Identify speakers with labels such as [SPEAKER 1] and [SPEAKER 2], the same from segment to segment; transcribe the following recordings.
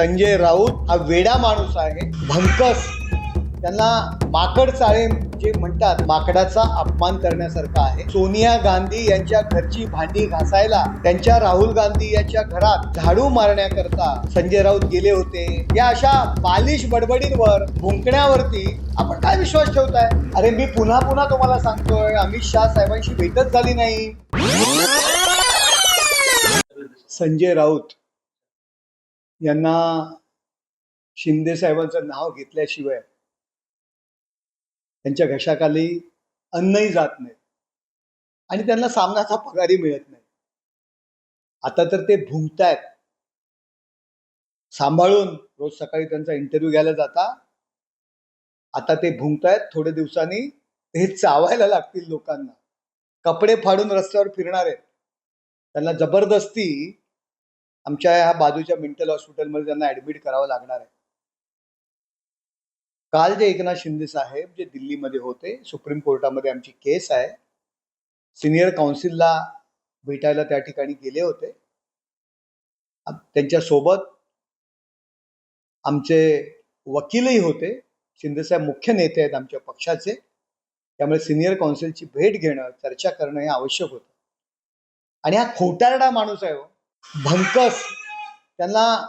[SPEAKER 1] संजय राऊत हा वेडा माणूस आहे भंकस. त्यांना माकड चाळे जे म्हणतात माकडाचा अपमान करण्यासारखा आहे. सोनिया गांधी यांच्या घरची भांडी घासायला त्यांच्या राहुल गांधी यांच्या घरात झाडू मारण्याकरता संजय राऊत गेले होते. या अशा बालिश बडबडींवर भुंकण्यावरती आपण काय विश्वास ठेवताय? अरे मी पुन्हा पुन्हा तुम्हाला सांगतोय अमित शाह साहेबांशी भेटच झाली नाही. संजय राऊत यांना शिंदे साहेबांचं नाव घेतल्याशिवाय त्यांच्या घशाखाली अन्नही जात नाही. आणि त्यांना सामनाचा पगारही मिळत नाही. आता तर ते भुंकतायत. सांभाळून रोज सकाळी त्यांचा इंटरव्ह्यू घ्यायला जाता. आता ते भुंकतायत थोड्या दिवसांनी हे चावायला लागतील लोकांना. कपडे फाडून रस्त्यावर फिरणार. आहेत त्यांना जबरदस्ती आमच्या ह्या बाजूच्या मेंटल हॉस्पिटलमध्ये त्यांना ऍडमिट करावं लागणार आहे. काल जे एकनाथ शिंदे साहेब जे दिल्लीमध्ये होते सुप्रीम कोर्टामध्ये आमची केस आहे सिनियर काउन्सिलला भेटायला त्या ठिकाणी गेले होते. त्यांच्यासोबत आमचे वकीलही होते. शिंदेसाहेब मुख्य नेते आहेत आमच्या पक्षाचे. त्यामुळे सिनियर काउन्सिलची भेट घेणं चर्चा करणं हे आवश्यक होतं. आणि हा खोटारडा माणूस आहे हो. भंकस. त्यांना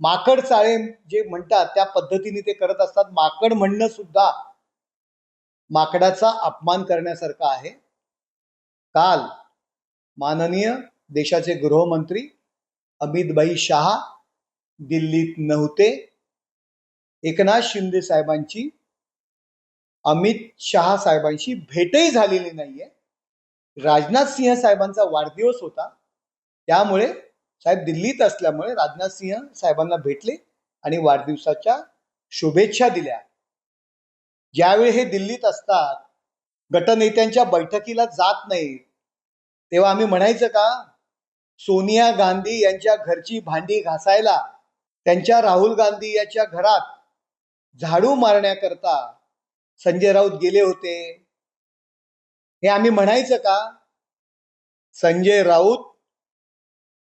[SPEAKER 1] माकड चाळे जे म्हणतात त्या पद्धतीने ते करत असतात. माकड म्हणणं सुद्धा माकडाचा अपमान करण्यासारखं आहे. काल माननीय देशाचे गृहमंत्री अमितभाई शहा दिल्लीत नव्हते. एकनाथ शिंदे साहेबांची अमित शहा साहेबांशी भेटही झालेली नाहीये. राजनाथ सिंह साहेबांचा वाढदिवस होता. त्यामुळे साहेब दिल्लीत असल्यामुळे राजनाथ सिंह साहेबांना भेटले आणि वाढदिवसाच्या शुभेच्छा दिल्या. ज्यावेळी हे दिल्लीत असतात गटनेत्यांच्या बैठकीला जात नाही तेव्हा आम्ही म्हणायचं का? सोनिया गांधी यांच्या घरची भांडी घासायला त्यांच्या राहुल गांधी याच्या घरात झाडू मारण्याकरता संजय राऊत गेले होते. हे आम्ही म्हणायचं का? संजय राऊत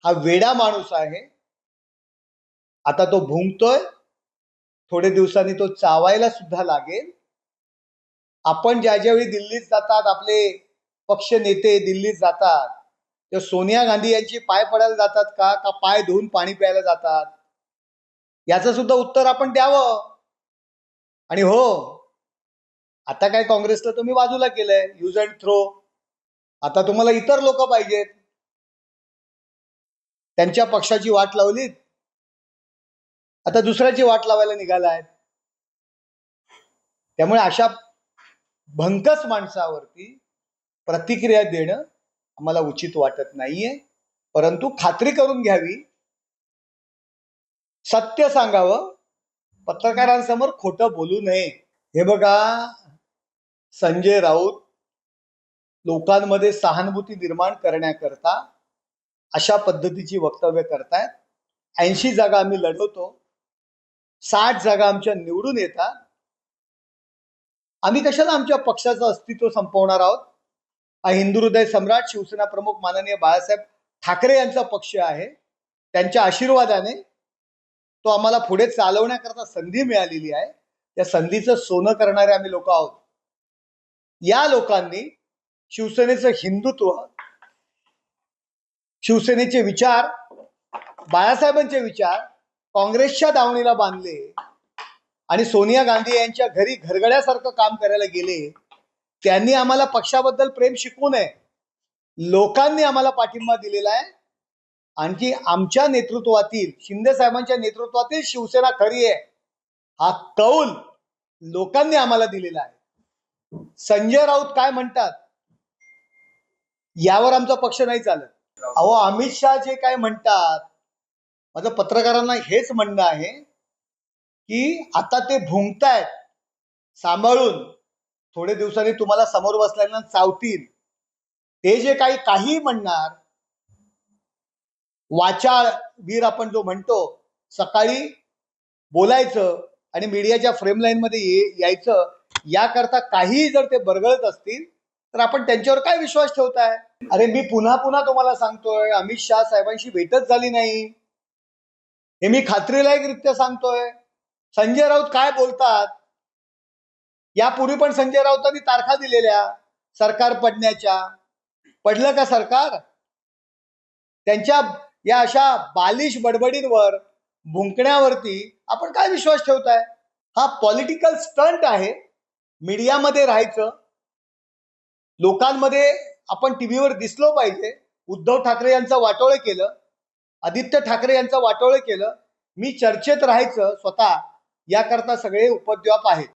[SPEAKER 1] हा वेडा माणूस आहे. आता तो भुंकतोय. थोडे दिवसांनी तो चावायला सुद्धा लागेल. आपण ज्या ज्यावेळी दिल्लीत जातात आपले पक्ष नेते दिल्लीत जातात ते सोनिया गांधी यांची पाय पडायला जातात का? का पाय धुवून पाणी प्यायला जातात? याचं सुद्धा उत्तर आपण द्यावं. आणि हो आता काय काँग्रेसला तुम्ही बाजूला केलंय. यूज अँड थ्रो आता तुम्हाला इतर लोक पाहिजेत. त्यांच्या पक्षाची वाट लावलीत. आता दुसऱ्याची वाट लावायला निघाला आहेत त्यामुळे अशा भंकस माणसावरती प्रतिक्रिया देणं आम्हाला उचित वाटत नाहीये. परंतु खात्री करून घ्यावी. सत्य सांगावं. पत्रकारांसमोर खोटं बोलू नये. हे बघा संजय राऊत लोकांमध्ये सहानुभूती निर्माण करण्याकरता अशा पद्धतीची वक्तव्य करतायत. ऐंशी जागा आम्ही लढवतो. साठ जागा आमच्या निवडून येतात. आम्ही कशाला आमच्या पक्षाचं अस्तित्व संपवणार आहोत? हा हिंदू हृदय सम्राट शिवसेना प्रमुख माननीय बाळासाहेब ठाकरे यांचा पक्ष आहे. त्यांच्या आशीर्वादाने तो आम्हाला पुढे चालवण्याकरता संधी मिळालेली आहे. त्या संधीचं सोनं करणारे आम्ही लोक आहोत. या लोकांनी शिवसेनेचं हिंदुत्व शिवसेनेचे विचार बाळासाहेबांचे विचार काँग्रेसच्या दावणीला बांधले आणि सोनिया गांधी यांच्या घरी घरगड्यासारखं काम करायला गेले त्यांनी आम्हाला पक्षाबद्दल प्रेम शिकवू नये. लोकांनी आम्हाला पाठिंबा दिलेला आहे. आणखी आमच्या नेतृत्वातील शिंदे साहेबांच्या नेतृत्वातील शिवसेना खरी आहे. हा कौल लोकांनी आम्हाला दिलेला आहे. संजय राऊत काय म्हणतात? यावर आमचा पक्ष नाही चालत. अहो अमित शहा जे काय म्हणतात माझं पत्रकारांना हेच म्हणणं आहे की आता ते भुंकतायत सांभाळून थोडे दिवसांनी तुम्हाला समोर बसल्यानं चावतील. ते जे काही काही म्हणणार वाचाळ वीर आपण जो म्हणतो सकाळी बोलायचं आणि मीडियाच्या फ्रेम लाईन मध्ये ये- यायचं याकरता काही जर ते बरगळत असतील तर आपण त्यांच्यावर काय विश्वास ठेवताय? अरे मी पुन्हा पुन्हा तुम्हाला सांगतोय अमित शाह साहेबांशी भेटच झाली नाही. हे मी खात्रीलायकरित्या सांगतोय. संजय राऊत काय बोलतात? यापूर्वी पण संजय राऊतांनी तारखा दिलेल्या सरकार पडण्याच्या. पडलं का सरकार? त्यांच्या या अशा बालिश बडबडींवर भुंकण्यावरती आपण काय विश्वास ठेवताय? हा पॉलिटिकल स्टंट आहे. मीडियामध्ये राहायचं लोकांमध्ये आपण टीव्हीवर दिसलो पाहिजे. उद्धव ठाकरे यांचं वाटोळे केलं. आदित्य ठाकरे यांचं वाटोळे केलं. मी चर्चेत राहायचं स्वतः. याकरता सगळे उपद्व्याप आहेत.